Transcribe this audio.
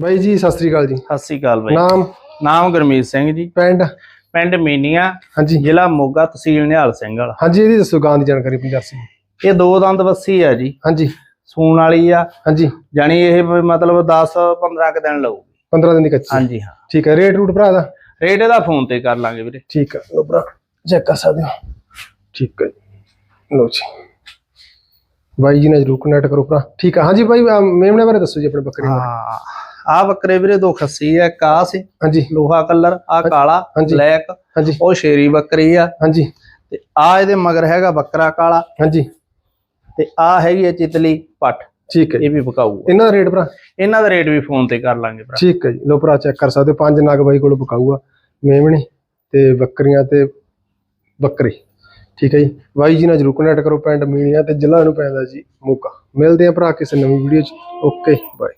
ਬਾਈ ਜੀ ਸਤਿ ਸ੍ਰੀ ਅਕਾਲ ਜੀ। ਸਤਿ ਸ੍ਰੀ ਅਕਾਲ ਬਾਈ। ਨਾਮ? ਨਾਮ ਗੁਰਮੀਤ ਸਿੰਘ ਜੀ। ਪਿੰਡ? ਪਿੰਡ ਮੀਨੀਆਂ ਹਾਂਜੀ। ਜ਼ਿਲ੍ਹਾ ਮੋਗਾ ਤਹਿਸੀਲ ਨਿਹਾਲ ਸਿੰਘ ਵਾਲਾ। ਹਾਂਜੀ ਇਹਦੀ ਦੱਸੋ ਗਾਂ ਦੀ ਜਾਣਕਾਰੀ ਪੰਜਾਬੀ ਇਹ ਦੋ ਦੰਦ ਵੱਸੀ ਆ ਜੀ। ਹਾਂਜੀ। ਸੂਣ ਵਾਲੀ ਆ। ਹਾਂਜੀ। ਜਾਣੀ ਇਹ ਮਤਲਬ 10 15 ਕ ਦਿਨ ਲਊਗੀ। 15 ਦਿਨ ਦੀ ਕੱਚੀ। ਹਾਂਜੀ ਹਾਂ। ਠੀਕ ਹੈ ਰੇਟ ਰੂਟ ਭਰਾ ਦਾ? ਰੇਟ ਇਹਦਾ ਫੋਨ ਤੇ ਕਰ ਲਾਂਗੇ ਵੀਰੇ। ਠੀਕ ਹੈ ਲੋ ਭਰਾ ਚੈੱਕ ਕਰ ਸਕਦੇ ਹੋ। ਠੀਕ ਹੈ ਜੀ। ਲੋ ਜੀ। ਬਾਈ ਜੀ ਨੇ ਜਰੂਰ ਕਨੈਕਟ ਕਰੋ ਭਰਾ। ਠੀਕ ਹੈ ਹਾਂਜੀ ਬਾਈ ਮੇਮਣੇ ਬਾਰੇ ਦੱਸੋ ਜੀ ਆਪਣੇ ਬੱਕਰੀ ਬਾਰੇ ਹਾਂ। ਆ ਬੱਕਰੇ ਵੀਰੇ ਦੋ ਖੱਸੀ ਆ ਇੱਕ ਆਹ ਸੀ ਹਾਂਜੀ। ਲੋਹਾ ਕਲਰ ਆ ਕਾਲਾ। ਬਲੈਕ ਹਾਂਜੀ। ਉਹ ਸ਼ੇਰੀ ਬੱਕਰੀ ਆ। ਹਾਂਜੀ। ਤੇ ਆ ਇਹਦੇ ਮਗਰ ਹੈਗਾ ਬੱਕਰਾ ਕਾਲਾ। ਹਾਂਜੀ। ਤੇ ਆ ਹੈਗੀ ਆ ਚਿਤਲੀ ਪੱਠ ਠੀਕ ਹੈ ਇਹ ਵੀ ਪਕਾਊ ਇਹਨਾਂ ਦਾ ਰੇਟ ਭਰਾ? ਇਹਨਾਂ ਦਾ ਰੇਟ ਵੀ ਫੋਨ ਤੇ ਕਰ ਲਾਂਗੇ ਭਰਾ। ਠੀਕ ਹੈ ਜੀ। ਲੋ ਭਰਾ ਚੈੱਕ ਕਰ ਸਕਦੇ ਹੋ। ਪੰਜ ਨਗ ਬਾਈ ਕੋਲ ਪਕਾਊਗਾ ਮੇਮਣੇ ਤੇ ਬੱਕਰੀਆਂ ਤੇ ਬੱਕਰੀ। ਠੀਕ ਹੈ ਜੀ। ਬਾਈ ਜੀ ਨਾਲ ਜਰੂਰ ਕਨੈਕਟ ਕਰੋ। ਪਿੰਡ ਮੀਣੀਆਂ ਤੇ ਜ਼ਿਲ੍ਹਾ ਨੂੰ ਪੈਂਦਾ ਜੀ ਮੋਗਾ ਮਿਲਦੇ ਆ ਭਰਾ ਕਿਸੇ ਨਵੀਂ ਵੀਡੀਓ ਚ। Okay bye